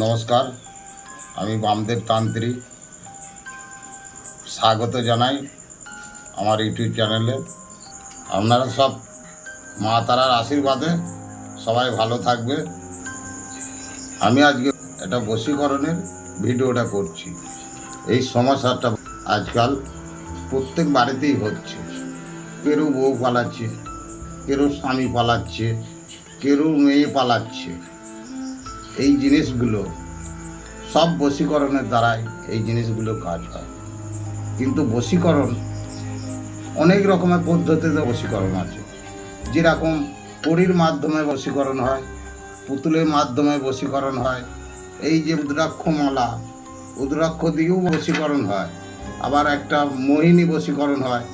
নমস্কার, আমি বামদেব তান্ত্রিক। স্বাগত জানাই আমার ইউটিউব চ্যানেলে। আপনারা সব মা তারার আশীর্বাদে সবাই ভালো থাকবে। আমি আজকে একটা বশীকরণের ভিডিওটা করছি। এই সমস্যাটা আজকাল প্রত্যেক বাড়িতেই হচ্ছে। কেউ বউ পালাচ্ছে কেউ স্বামী পালাচ্ছে কেউ মেয়ে পালাচ্ছে। এই জিনিসগুলো সব বশীকরণের দ্বারাই এই জিনিসগুলো কাজ হয়। কিন্তু বশীকরণ, অনেক রকমের পদ্ধতিতে বশীকরণ আছে। যেরকম পরীর মাধ্যমে বশীকরণ হয়, পুতুলের মাধ্যমে বশীকরণ হয়, এই যে উদ্রাক্ষ মালা উদ্রাক্ষ দিয়েও বশীকরণ হয়, আবার একটা মোহিনী বশীকরণ হয়,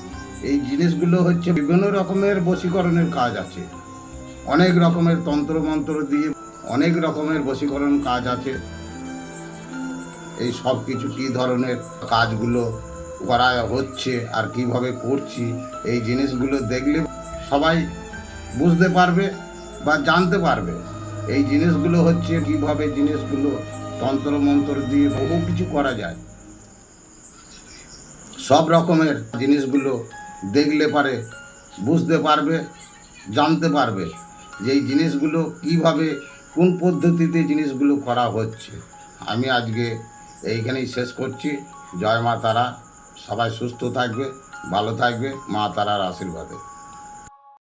এই জিনিসগুলো হচ্ছে বিভিন্ন রকমের বশীকরণের কাজ আছে। অনেক রকমের তন্ত্রমন্ত্র দিয়ে অনেক রকমের বশীকরণ কাজ আছে। এই সব কিছু কী ধরনের কাজগুলো করা হচ্ছে আর কীভাবে করছি, এই জিনিসগুলো দেখলে সবাই বুঝতে পারবে বা জানতে পারবে। এই জিনিসগুলো হচ্ছে কীভাবে জিনিসগুলো তন্ত্রমন্ত্র দিয়ে বহু কিছু করা যায়। সব রকমের জিনিসগুলো দেখলে পারে বুঝতে পারবে, জানতে পারবে যে এই জিনিসগুলো কীভাবে কোন পদ্ধতিতে জিনিসগুলো করা হচ্ছে? আমি আজকে এইখানেই শেষ করছি। জয় মা তারা। সবাই সুস্থ থাকবে, ভালো থাকবে। মা তারার আশীর্বাদে।